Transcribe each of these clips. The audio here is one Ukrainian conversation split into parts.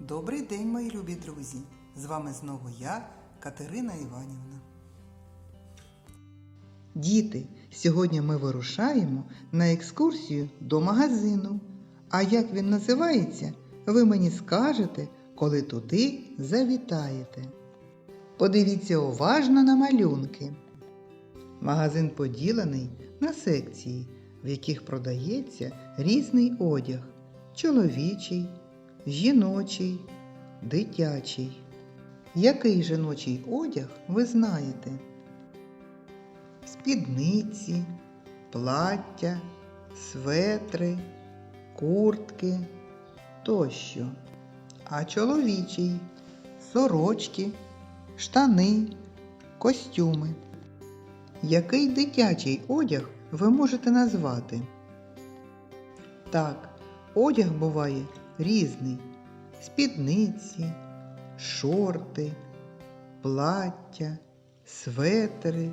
Добрий день, мої любі друзі! З вами знову я, Катерина Іванівна. Діти, сьогодні ми вирушаємо на екскурсію до магазину. А як він називається, ви мені скажете, коли туди завітаєте. Подивіться уважно на малюнки. Магазин поділений на секції, в яких продається різний одяг чоловічий, жіночий, дитячий. Який жіночий одяг ви знаєте? Спідниці, плаття, светри, куртки тощо. А чоловічий сорочки, штани, костюми. Який дитячий одяг ви можете назвати? Так, одяг буває різний. Спідниці, шорти, плаття, светри,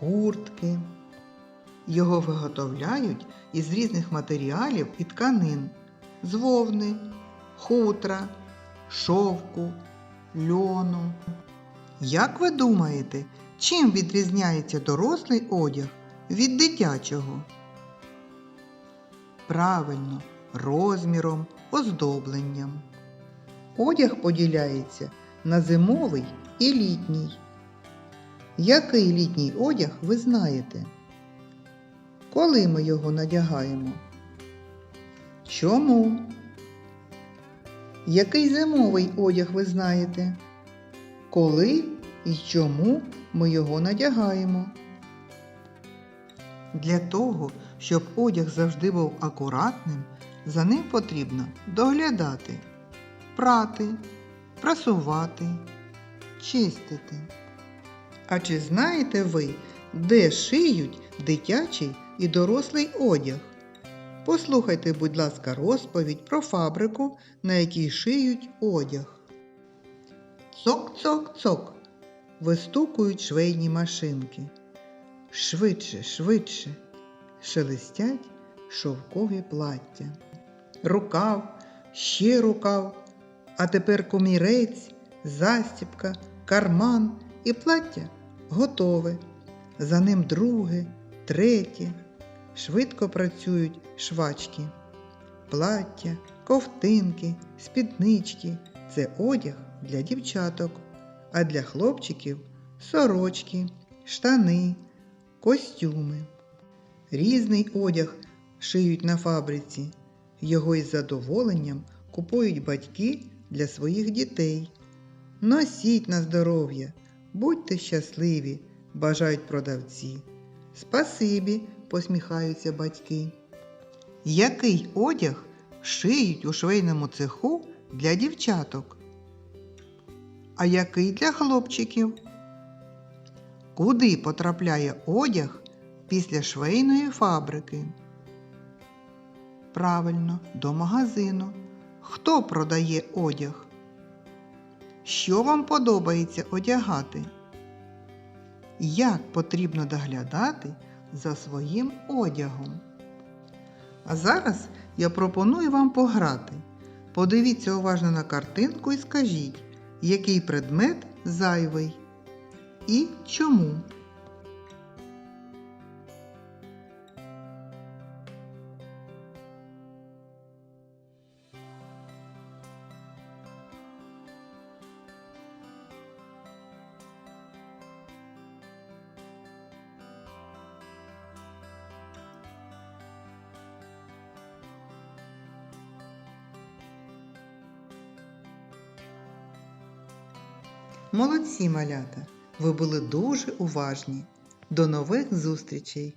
куртки. Його виготовляють із різних матеріалів і тканин з вовни, хутра, шовку, льону. Як ви думаєте, чим відрізняється дорослий одяг від дитячого? Правильно, розміром, оздобленням. Одяг поділяється на зимовий і літній. Який літній одяг ви знаєте? Коли ми його надягаємо? Чому? Який зимовий одяг ви знаєте? Коли і чому ми його надягаємо? Для того, щоб одяг завжди був акуратним, за ним потрібно доглядати, прати, прасувати, чистити. А чи знаєте ви, де шиють дитячий і дорослий одяг? Послухайте, будь ласка, розповідь про фабрику, на якій шиють одяг. Цок-цок-цок. Вистукують швейні машинки. Швидше, швидше шелестять шовкові плаття. Рукав, ще рукав, а тепер комірець, застіпка, карман і плаття готове. За ним друге, третє. Швидко працюють швачки. Плаття, ковтинки, спіднички це одяг для дівчаток, а для хлопчиків сорочки, штани, костюми. Різний одяг шиють на фабриці. Його із задоволенням купують батьки для своїх дітей. Носіть на здоров'я, будьте щасливі, бажають продавці. Спасибі, посміхаються батьки. Який одяг шиють у швейному цеху для дівчаток? А який для хлопчиків? Куди потрапляє одяг після швейної фабрики? Правильно, до магазину. Хто продає одяг? Що вам подобається одягати? Як потрібно доглядати за своїм одягом? А зараз я пропоную вам пограти. Подивіться уважно на картинку і скажіть, який предмет зайвий і чому. Молодці малята! Ви були дуже уважні. До нових зустрічей!